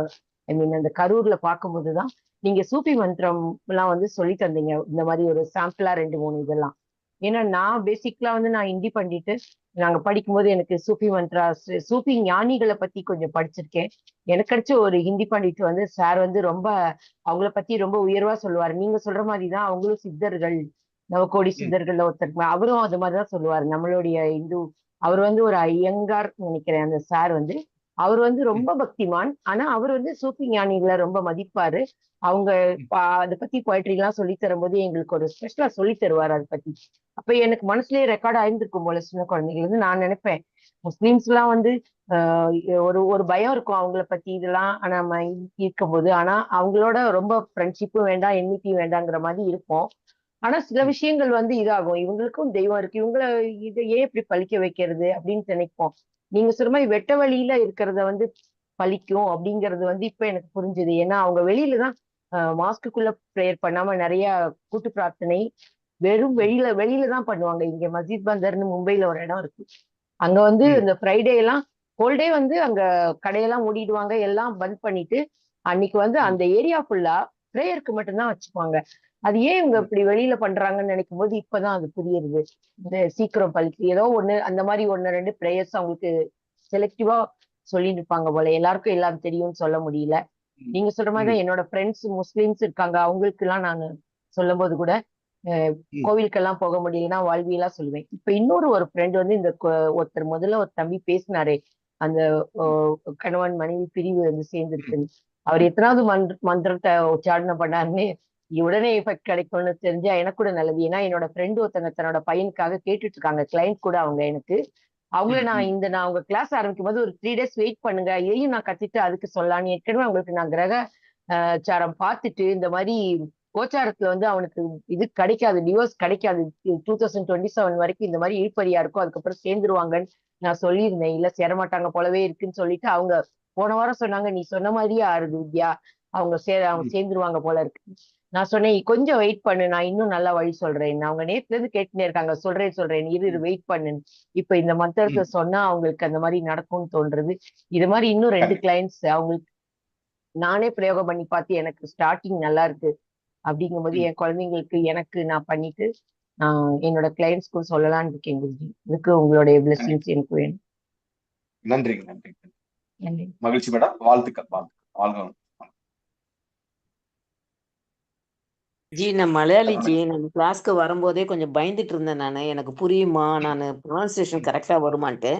ஐ மீன் அந்த கரூர்ல பார்க்கும்போது தான் நீங்க சூப்பி மந்திரம் எல்லாம் வந்து சொல்லி தந்தீங்க. இந்த மாதிரி ஒரு சாம்பிளா ரெண்டு மூணு இதெல்லாம். ஏன்னா நான் பேசிக்கலா வந்து நான் ஹிந்தி பண்ணிட்டு நாங்க படிக்கும்போது எனக்கு சூஃபி மந்த்ரா சூஃபி ஞானிகளை பத்தி கொஞ்சம் படிச்சிருக்கேன். எனக்கு கிடைச்ச ஒரு ஹிந்தி பண்டிட் வந்து சார் வந்து ரொம்ப அவங்கள பத்தி ரொம்ப உயர்வா சொல்லுவாரு. நீங்க சொல்ற மாதிரி தான் அவங்களும் சித்தர்கள் நவகோடி சித்தர்கள்ல ஒருத்தர் அவரும் அது மாதிரி தான் சொல்லுவாரு. நம்மளுடைய இந்து அவர் வந்து ஒரு ஐயங்கார் நினைக்கிறேன். அந்த சார் வந்து அவர் வந்து ரொம்ப பக்திமான். ஆனா அவர் வந்து சூஃபி ஞானிகளை ரொம்ப மதிப்பாரு. அவங்க அதை பத்தி poetry எல்லாம் சொல்லி தரும்போது எங்களுக்கு ஒரு ஸ்பெஷலா சொல்லி தருவார் அதை பத்தி. அப்ப எனக்கு மனசுலயே ரெக்கார்ட் ஆயிருந்திருக்கும் போல சின்ன குழந்தைகள் இருந்து நான் நினைப்பேன். முஸ்லிம்ஸ் எல்லாம் வந்து ஒரு ஒரு பயம் இருக்கும் அவங்கள பத்தி இதெல்லாம் ஆனா நம்ம இருக்கும்போது. ஆனா அவங்களோட ரொம்ப ஃப்ரெண்ட்ஷிப்பும் வேண்டாம் எண்ணிக்கையும் வேண்டாங்கிற மாதிரி இருப்போம். ஆனா சில விஷயங்கள் வந்து இதாகும். இவங்களுக்கும் தெய்வம் இருக்கு. இவங்கள இதை ஏன் இப்படி பழிக்க வைக்கிறது அப்படின்னு நினைப்போம். நீங்க சொல்ற மாதிரி வெட்ட வழியில இருக்கிறத வந்து பழிக்கும் அப்படிங்கிறது வந்து இப்ப எனக்கு புரிஞ்சுது. ஏன்னா அவங்க வெளியில தான் மாஸ்க்குள்ள ப்ரேயர் பண்ணாம நிறைய கூட்டு பிரார்த்தனை வெறும் வெளியில வெளியில தான் பண்ணுவாங்க. இங்க மஸ்ஜித் பந்தர்னு மும்பைல ஒரு இடம் இருக்கு. அங்க வந்து. இந்த ஃப்ரைடே எல்லாம் ஹோல் டே வந்து அங்க கடையெல்லாம் மூடிடுவாங்க. எல்லாம் பந்த் பண்ணிட்டு அன்னைக்கு வந்து அந்த ஏரியா ஃபுல்லா ப்ரேயருக்கு மட்டும்தான் வச்சுப்பாங்க அது ஏன் இவங்க இப்படி வெளியில பண்றாங்கன்னு நினைக்கும் போது இப்பதான் அது புரியுது. இந்த சீக்கிரம் பழிக்கு ஏதோ ஒண்ணு அந்த மாதிரி ஒண்ணு ரெண்டு ப்ரேயர்ஸ் அவங்களுக்கு செலக்டிவா சொல்லிட்டு இருப்பாங்க போல. எல்லாருக்கும் எல்லாம் தெரியும்னு சொல்ல முடியல. நீங்க சொல்ற மாதிரி என்னோட ஃப்ரெண்ட்ஸ் முஸ்லிம்ஸ் இருக்காங்க. அவங்களுக்கு எல்லாம் நான் சொல்லும் போது கூட. கோவிலுக்கெல்லாம் போக முடியலன்னா வாழ்வியலா சொல்லுவேன். இப்ப இன்னொரு ஒரு ஃப்ரெண்ட் வந்து இந்த ஒருத்தர் முதல்ல ஒரு தம்பி பேசினாரே. அந்த கணவன் மனைவி பிரிவு வந்து சேர்ந்துருக்குன்னு அவர் எத்தனாவது மந்த் மந்திரத்தை உச்சாரணம் பண்ணாருன்னு உடனே எஃபெக்ட் கிடைக்கும்னு தெரிஞ்சா எனக்கு கூட நல்லது. ஏன்னா என்னோட ஃப்ரெண்டு ஒருத்தங்க தன்னோட பையனுக்காக கேட்டுட்டு இருக்காங்க கிளைண்ட் கூட அவங்க எனக்கு. அவங்கள நான். இந்த நான் உங்க கிளாஸ் ஆரம்பிக்கும் போது ஒரு த்ரீ டேஸ் வெயிட் பண்ணுங்க. இதையும் நான் கத்திட்டு அதுக்கு சொல்லலாம்னு ஏற்கனவே அவங்களுக்கு நான் கிரக சாரம் பார்த்துட்டு இந்த மாதிரி கோச்சாரத்துல வந்து அவனுக்கு இது கிடைக்காது டிவோர்ஸ் கிடைக்காது. டூ தௌசண்ட் டுவெண்ட்டி செவன் வரைக்கும் இந்த மாதிரி இழுப்பறியா இருக்கும் அதுக்கப்புறம் சேர்ந்துருவாங்கன்னு நான் சொல்லியிருந்தேன். இல்ல சேரமாட்டாங்க போலவே இருக்குன்னு சொல்லிட்டு அவங்க போன வாரம் சொன்னாங்க நீ சொன்ன மாதிரியே ஆறுது வித்யா. அவங்க சே அவங்க. சேர்ந்துருவாங்க போல இருக்கு. நான் சொன்னேன் "நீ கொஞ்சம் வெயிட் பண்ணு நான் இன்னும் நல்லா வழி சொல்றேன். அவங்க நேத்துல இருந்து கேட்டுனே இருக்காங்க. சொல்றேன் சொல்றேன். இரு இரு வெயிட் பண்ணு இப்ப இந்த மந்திரத்தை. சொன்னா அவங்களுக்கு அந்த மாதிரி நடக்கும்னு தோன்றுது. இது மாதிரி இன்னும் ரெண்டு. கிளைண்ட்ஸ் அவங்களுக்கு நானே பிரயோகம் பண்ணி பார்த்து எனக்கு ஸ்டார்டிங் நல்லா இருக்கு. அப்படிங்கும்போது ம். என் குழந்தைங்களுக்கு எனக்கு நான் பண்ணிட்டு நான் என்னோட கிளைண்ட்ஸ்க்கும் சொல்லலாம்னு இருக்கேன் குருஜி. இதுக்கு உங்களுடைய. பிளெஸிங்ஸ் எனக்கு வேணும். நன்றிங்க நன்றி. மகிழ்ச்சி மேடம். வாழ்த்துக்கள் வாழ்த்துக்கள். வாழ்க வளமுடன். ஜி நான் மலையாளி ஜி. நான் கிளாஸ்க்கு வரும்போதே கொஞ்சம் பயந்துட்டு இருந்தேன் நான். எனக்கு புரியுமா? நான் ப்ரொனன்சியேஷன் கரெக்டாக வருமான்ட்டு.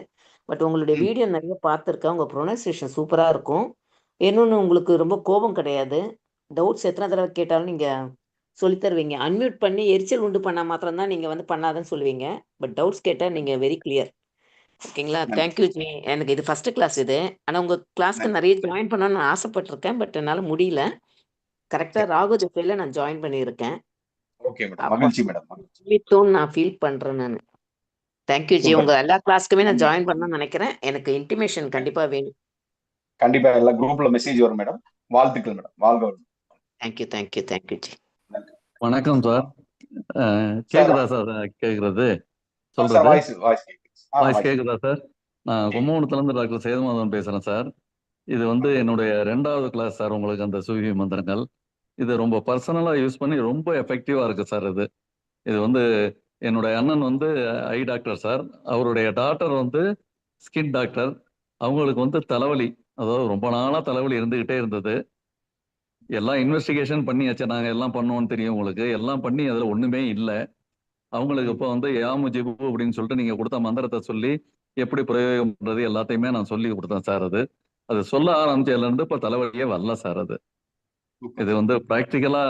பட் உங்களுடைய. வீடியோ நிறைய பார்த்துருக்கேன். உங்கள் ப்ரொனன்சியேஷன் சூப்பராக இருக்கும். இன்னொன்று உங்களுக்கு ரொம்ப கோபம் கிடையாது. டவுட்ஸ் எத்தனை தடவை கேட்டாலும் நீங்கள் சொல்லித் தருவீங்க. அன்மியூட் பண்ணி எரிச்சல் உண்டு பண்ணால் மாத்திரம்தான் நீங்கள் வந்து பண்ணாதன்னு சொல்லுவீங்க. பட் டவுட்ஸ் கேட்டால் நீங்கள் வெரி கிளியர் ஓகேங்களா? Thank you ji. எனக்கு இது ஃபர்ஸ்ட் கிளாஸ் இது. ஆனால் உங்கள் கிளாஸ்க்கு நிறைய ஜாயின் பண்ணணும்னு ஆசைப்பட்டிருக்கேன். பட் என்னால் முடியல. கரெக்டாக ராகு ஜெஃபைல நான் ஜாயின் பண்ணியிருக்கேன். ஓகே மேடம் மகிழ்ச்சி மேடம் நான் ஃபீல் பண்றேன் நான். Thank you G. சூப்பர் உங்க எல்லா கிளாஸ்க்குமே நான் ஜாயின் பண்ணணும்னு நினைக்கிறேன். எனக்கு இன்டிமேஷன் கண்டிப்பா வேணும். கண்டிப்பா எல்லா குரூப்ல மெசேஜ் வரும் மேடம் வாழ்த்துக்கள் மேடம் வாழ்க. Thank you thank you thank you ji. வணக்கம் சார் கேக்குதா சார் கேக்குறது? சார் சொல்றது? வாய்ஸ் வாய்ஸ் கேக்குது. சார் நான் கும்பகோணத்துல இருந்து டாக்டர் சேதுமாதவன் பேசுறேன் சார் இது வந்து என்னுடைய ரெண்டாவது கிளாஸ் சார் உங்களுக்கு அந்த சூரிய மந்திரங்கள். இது ரொம்ப பர்சனலாக யூஸ் பண்ணி ரொம்ப எஃபெக்டிவாக இருக்கு சார் இது. இது வந்து என்னுடைய அண்ணன் வந்து ஐ டாக்டர் சார் அவருடைய டாக்டர் வந்து ஸ்கின் டாக்டர் அவங்களுக்கு வந்து தலைவலி அதாவது ரொம்ப நாளாக தலைவலி இருந்துகிட்டே இருந்தது. எல்லாம் இன்வெஸ்டிகேஷன் பண்ணியாச்சு. நாங்கள் எல்லாம் பண்ணுவோம்னு தெரியும் உங்களுக்கு. எல்லாம் பண்ணி அதில் ஒன்றுமே இல்லை. அவங்களுக்கு இப்போ வந்து ஏமு ஜிபு அப்படின்னு சொல்லிட்டு நீங்கள் கொடுத்த மந்திரத்தை சொல்லி எப்படி பிரயோகம் பண்ணுறது எல்லாத்தையுமே நான் சொல்லி கொடுத்தேன் சார் அது. அது சொல்ல ஆரம்பிச்சதுல இருந்து தலைவலியே வரல சார் அது. இது வந்து ப்ராக்டிக்கலா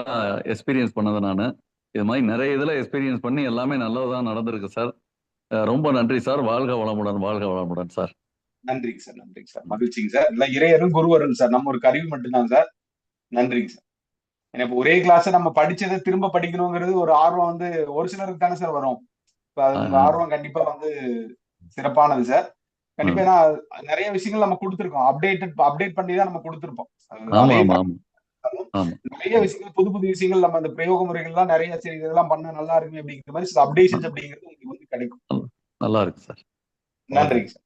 எக்ஸ்பீரியன்ஸ் பண்ணது நான். இது மாதிரி நிறைய இதுல எக்ஸ்பீரியன்ஸ் பண்ணி எல்லாமே நல்லதா நடந்திருக்கு சார் ரொம்ப நன்றி சார் வாழ்க வளமுடன் வாழ்க வளமுடன் சார் நன்றிங்க சார் நன்றிங்க சார் மகிழ்ச்சிங்க சார் இல்ல இறையரும் குருவரும் சார் நம்ம ஒரு கருவி மட்டும்தான் சார் நன்றிங்க சார் இப்ப ஒரே கிளாஸ் நம்ம படிச்சதை திரும்ப படிக்கணுங்கிறது ஒரு ஆர்வம் வந்து ஒரு சிலருக்கு தானே சார் வரும். இப்ப ஆர்வம் கண்டிப்பா வந்து சிறப்பானது சார் கண்டிப்பா ஏன்னா நிறைய விஷயங்கள் நம்ம கொடுத்துருக்கோம். அப்டேட்டட் அப்டேட் பண்ணி தான் நம்ம கொடுத்துருப்போம் ஆமா. நிறைய விஷயங்கள் புது புது விஷயங்கள் நம்ம அந்த பிரயோக முறைகள்லாம் நிறைய சரி இதெல்லாம் பண்ண நல்லா இருக்கு அப்படிங்கிற மாதிரி சில அப்டேஷன்ஸ் அப்படிங்கிறது உங்களுக்கு வந்து கிடைக்கும். நல்லா- இருக்கு சார். நன்றிங்க சார்.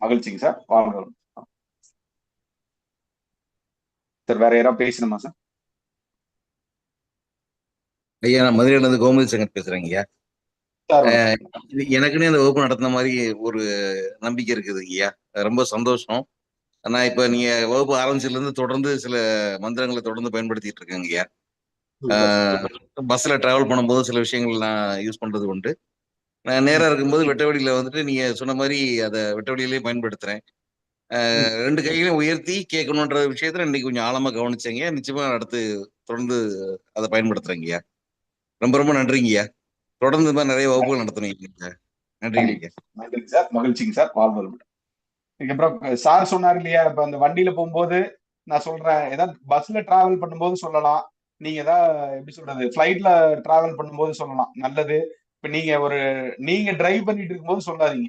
மகிழ்ச்சிங்க சார். வாழ்க. சார் வேற யாராவது பேசணுமா சார்? ஐயா நான் மதுரையில இருந்து கோமதி சங்கர் பேசுறேங்க ஐயா. எனக்குன்னே அந்த வகுப்பு நடத்தின மாதிரி ஒரு நம்பிக்கை இருக்குது ஐயா. ரொம்ப சந்தோஷம். நான் இப்ப நீங்க வகுப்பு ஆரம்பிச்சதுல இருந்து தொடர்ந்து சில மந்திரங்களை தொடர்ந்து பயன்படுத்திட்டு இருக்கேங்க ஐயா. பஸ்ல டிராவல் பண்ணும்போது சில விஷயங்கள் நான் யூஸ் பண்றது உண்டு. நான் நேரா இருக்கும்போது வெட்ட வெளியில வந்துட்டு நீங்க சொன்ன மாதிரி அதை வெட்ட வெளியிலேயே பயன்படுத்துறேன் ரெண்டு கைகளையும் உயர்த்தி கேட்கணுன்ற விஷயத்துல இன்னைக்கு கொஞ்சம் ஆழமா கவனிச்சேங்க. நிச்சயமா அடுத்து தொடர்ந்து அதை பயன்படுத்துறேங்கய்யா ரொம்ப ரொம்ப நன்றிங்கய்யா தொடர்ந்து நிறைய வகுப்புகள் நடத்தணுங்க நன்றிங்க மகிழ்ச்சிங்க சார். வளமுடன். இதுக்கப்புறம் சார் சொன்னார் இல்லையா இப்ப அந்த வண்டியில போகும்போது நான் சொல்றேன் ஏதாவது பஸ்ல டிராவல் பண்ணும்போது சொல்லலாம். நீங்க ஏதாவது எப்படி சொல்றது ஃபிளைட்ல டிராவல் பண்ணும்போது சொல்லலாம். நல்லது. இப்ப நீங்க ஒரு நீங்க டிரைவ் பண்ணிட்டு இருக்கும்போது சொல்லாதீங்க.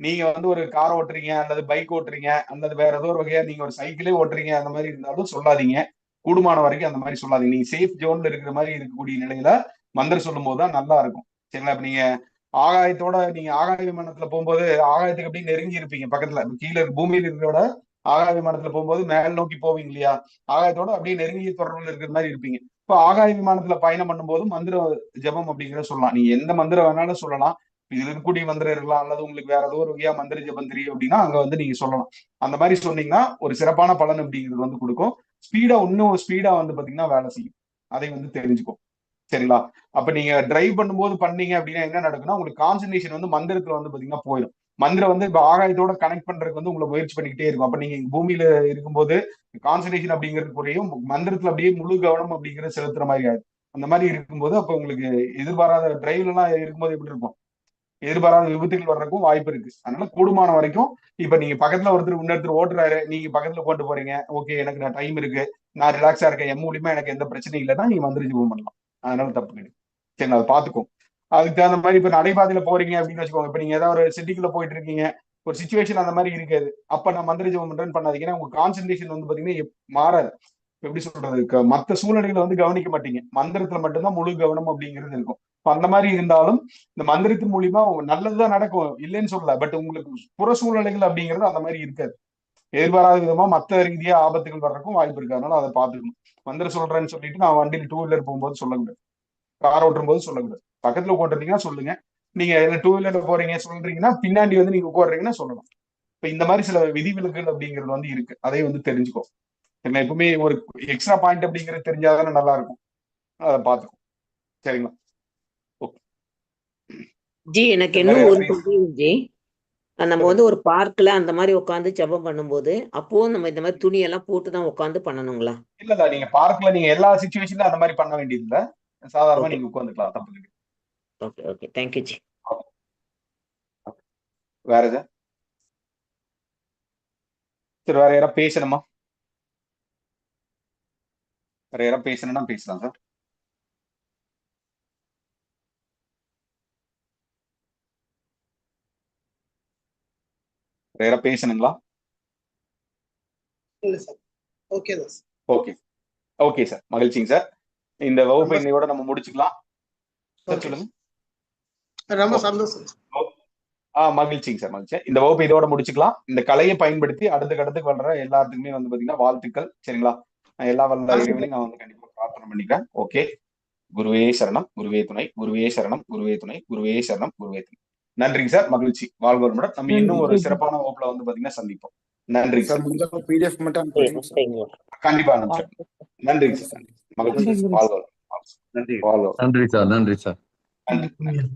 நீங்க வந்து ஒரு கார் ஓட்டுறீங்க அல்லது பைக் ஓட்டுறீங்க அல்லது வேற ஏதோ ஒரு வகையா நீங்க ஒரு சைக்கிளே ஓட்டுறீங்க அந்த மாதிரி இருந்தாலும் சொல்லாதீங்க. கூடுமான வரைக்கும் அந்த மாதிரி சொல்லாதீங்க. நீங்க சேஃப் ஜோன்ல இருக்கிற மாதிரி இருக்கக்கூடிய நிலையில மந்திரம் சொல்லும் போது தான் நல்லா இருக்கும். சரிங்களா? இப்ப நீங்க ஆகாயத்தோட நீங்க ஆகாய விமானத்துல போகும்போது ஆகாயத்துக்கு அப்படியே நெருங்கி இருப்பீங்க பக்கத்துல. கீழே பூமியில இருக்கிறோட ஆகாய விமானத்துல போகும்போது மேல் நோக்கி போவீங்க இல்லையா? ஆகாயத்தோட அப்படியே நெருங்கிய தொடர்புல இருக்கிற மாதிரி இருப்பீங்க. இப்ப ஆகாய விமானத்துல பயணம் பண்ணும்போது மந்திர ஜபம் அப்படிங்கிறத சொல்லலாம். நீங்க எந்த மந்திரம் வேணாலும் சொல்லலாம். இதுல இருக்கக்கூடிய மந்திரம் இருக்கலாம் அல்லது உங்களுக்கு வேற ஏதோ ஒரு வகையா மந்திர ஜபம் தெரியும் அப்படின்னா அங்க வந்து நீங்க சொல்லலாம். அந்த மாதிரி சொன்னீங்கன்னா ஒரு சிறப்பான பலன் அப்படிங்கிறது வந்து கொடுக்கும். ஸ்பீடா இன்னும் ஸ்பீடா வந்து பாத்தீங்கன்னா வேலை செய்யும். அதை வந்து தெரிஞ்சுக்கும். சரிங்களா? அப்ப நீங்க டிரைவ் பண்ணும்போது பண்ணீங்க அப்படின்னா என்ன நடக்கும்னா உங்களுக்கு கான்சன்ட்ரேஷன் வந்து மந்திரத்துல வந்து பாத்தீங்கன்னா போயிடும் மந்திரம் வந்து இப்ப ஆகாயத்தோட கனெக்ட் பண்றதுக்கு வந்து உங்களை முயற்சி பண்ணிக்கிட்டே இருக்கும். அப்ப நீங்க பூமியில இருக்கும்போது கான்சன்ட்ரேஷன் அப்படிங்கிறது குறையும். மந்திரத்துல அப்படியே முழு கவனம் அப்படிங்கிறது செலுத்துற மாதிரி ஆயிடும். அந்த மாதிரி இருக்கும்போது அப்ப உங்களுக்கு எதிர்பாராத டிரைவ்ல எல்லாம் இருக்கும்போது எப்படி இருக்கும்? எதிர்பாராத விபத்துகள் வர்றதுக்கும் வாய்ப்பு இருக்கு. அதனால கூடுமான வரைக்கும் இப்ப நீங்க பக்கத்துல ஒருத்தர் இன்னொருத்தர் ஓட்டுறாரு நீங்க பக்கத்துல போட்டு போறீங்க. ஓகே எனக்கு நான் டைம் இருக்கு. நான் ரிலாக்ஸா இருக்கேன். என் மூலியமா எனக்கு எந்த பிரச்சனையும் இல்லைன்னா நீங்க மந்திர ஜபம் பண்ணலாம். அதனால தப்பு கிடையாது. சரி அதை பார்த்துக்கும் அதுக்கு தகுந்த மாதிரி இப்ப நடைபாதையில போறீங்க அப்படின்னு வச்சுக்கோங்க. இப்ப நீங்க ஏதாவது ஒரு சிட்டிக்குள்ள போயிட்டு இருக்கீங்க. ஒரு சுச்சுவேஷன் அந்த மாதிரி இருக்காது. அப்ப நான் மந்திர ஜபம் பண்றேன்னு பண்ணாதீங்கன்னா உங்க கான்சென்ட்ரேஷன் வந்து பாத்தீங்கன்னா மாறாது. எப்படி சொல்றது? மத்த சூழ்நிலைகளை வந்து கவனிக்க மாட்டீங்க. மந்திரத்துல மட்டும்தான் முழு கவனம் அப்படிங்கிறது இருக்கும். இப்ப அந்த மாதிரி இருந்தாலும் இந்த மந்திரத்தின் மூலியமா நல்லதுதான் நடக்கும். இல்லைன்னு சொல்லல. பட் உங்களுக்கு புற சூழ்நிலைகள் அப்படிங்கிறது அந்த மாதிரி இருக்காது. எதிர்பாராத விதமா மத்த ரீதியா ஆபத்துகள் வர்றதுக்கும் வாய்ப்பு இருக்கு. அதனால அதை பாத்துக்கணும் மந்திரம் சொல்றேன்னு சொல்லிட்டு நான் வண்டியில் டூ வீலர் போகும்போது சொல்லக்கூடாது. கார் ஓட்டும் போது சொல்லக்கூடாது. பக்கத்துல உட்காந்துருந்தீங்கன்னா சொல்லுங்க. நீங்க டூ வீலர்ல போறீங்க சொல்றீங்கன்னா பின்னாடி வந்து நீங்க உட்காடுறீங்கன்னா சொல்லலாம் இப்ப இந்த மாதிரி சில விதிவிலக்குகள் அப்படிங்கிறது வந்து இருக்கு. அதை வந்து தெரிஞ்சுக்கோ. என்ன எப்பவுமே ஒரு எக்ஸ்ட்ரா பாயிண்ட் அப்படிங்கிறது தெரிஞ்சாதானே நல்லா இருக்கும் அதை பாத்துக்கோ சரிங்களா? ஓகே. ஜி எனக்கு இன்னும் ஒரு ஜி. நம்ம வந்து ஒரு பார்க்ல அந்த மாதிரி உட்காந்து ஜெபம் பண்ணும்போது அப்பவும் நம்ம இந்த மாதிரி துணியெல்லாம் போட்டு தான் உட்காந்து பண்ணணுங்களா? இல்ல நீங்க பார்க்ல நீங்க எல்லா சுச்சுவேஷன்ல அந்த மாதிரி பண்ண வேண்டியது இல்ல சாதாரணமா நீங்க உட்காந்துக்கலாம் தப்பு ஓகே ஓகே. Thank you G. வேற எது? சரி வேற யாராவது பேசணுமா? வேற யாராவது பேசணும்னா பேசலாம் சார். வேற பேசணுங்களா? இல்ல சார். ஓகே தான் ஓகே ஓகே சார். மகிழ்ச்சிங்க சார். இந்த வகுப்பை இன்னையோட நம்ம முடிச்சுக்கலாம். சொல்லுங்க. ரொம்ப சந்தோஷம் ஆ மகிழ்ச்சிங்க சார். மகிழ்ச்சி இந்த வகுப்பை இதோட முடிச்சுக்கலாம். இந்த கலையை பயன்படுத்தி அடுத்த கட்டத்துக்கு வளர எல்லாத்துக்குமே வந்து பாத்தீங்கன்னா வாழ்த்துக்கள். சரிங்களா? நான் எல்லா வல்ல நான் வந்து கண்டிப்பா பிரார்த்தனை பண்ணிக்கிறேன். ஓகே குருவே சரணம். குருவே துணை. குருவே சரணம். குருவே துணை. குருவே சரணம். குருவே துணை. நன்றிங்க சார். மகிழ்ச்சி. வாழ்க வளமுடன் நம்ம இன்னும் ஒரு சிறப்பான வகுப்புல வந்து பாத்தீங்கன்னா சந்திப்போம். நன்றிங்க சார். பிடிஎஃப் மட்டும் கண்டிப்பா நன்றிங்க சார். மகிழ்ச்சி. வாழ்க. நன்றி. வாழ்க. நன்றி சார். நன்றி சார். நன்றி நன்றி.